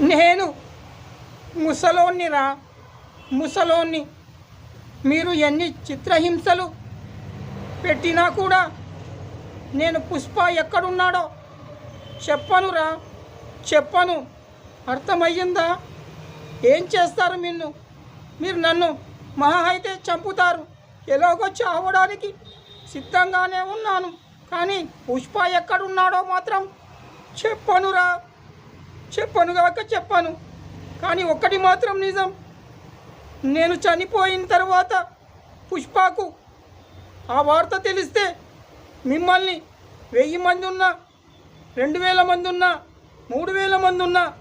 నేను ముసలోన్నిరా ముసలోన్ని. మీరు ఎన్ని చిత్రహింసలు పెట్టినా కూడా నేను పుష్ప ఎక్కడున్నాడో చెప్పనురా చెప్పను. అర్థమయ్యిందా? ఏం చేస్తారు నిన్ను మీరు నన్ను మహా అయితే చంపుతారు. ఎలాగో చావడానికి సిద్ధంగానే ఉన్నాను. కానీ పుష్ప ఎక్కడున్నాడో మాత్రం చెప్పనురా చెప్పను కాక చెప్పాను. కానీ ఒక్కటి మాత్రం నిజం. నేను చనిపోయిన తర్వాత పుష్పకు ఆ వార్త తెలిస్తే మిమ్మల్ని వెయ్యి మంది ఉన్నా రెండు వేల మంది ఉన్నా మూడు వేల మంది ఉన్నా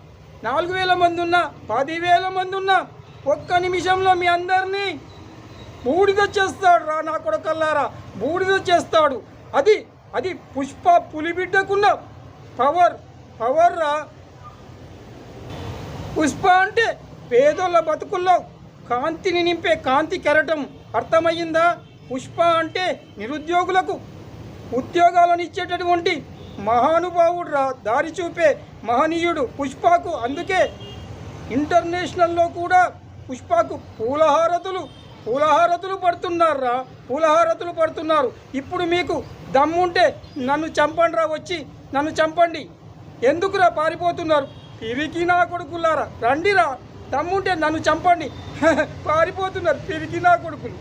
నాలుగు వేల మంది ఉన్నా పదివేల మంది ఉన్నా ఒక్క నిమిషంలో మీ అందరినీ బూడిద చేస్తాడు రా నా కొడకల్లారా. బూడిద చేస్తాడు. అది అది పుష్ప పులిబిడ్డకున్న పవర్ పవర్ రా. పుష్ప అంటే పేదోళ్ళ బతుకుల్లో కాంతిని నింపే కాంతి కెరటం అర్థమయ్యిందా? పుష్ప అంటే నిరుద్యోగులకు ఉద్యోగాలను ఇచ్చేటటువంటి మహానుభావుడు రా దారి చూపే మహనీయుడు పుష్పకు. అందుకే ఇంటర్నేషనల్లో కూడా పుష్పకు పూలహారతులు పూలహారతులు పడుతున్నారు రా పూలహారతులు పడుతున్నారు. ఇప్పుడు మీకు దమ్ముంటే నన్ను చంపండి రా వచ్చి నన్ను చంపండి. ఎందుకురా పారిపోతున్నారు? పిరికి నా కొడుకులారా. రండిరా. దమ్ముంటే నన్ను చంపండి. పారిపోతున్నారు పిరికి నా కొడుకులు.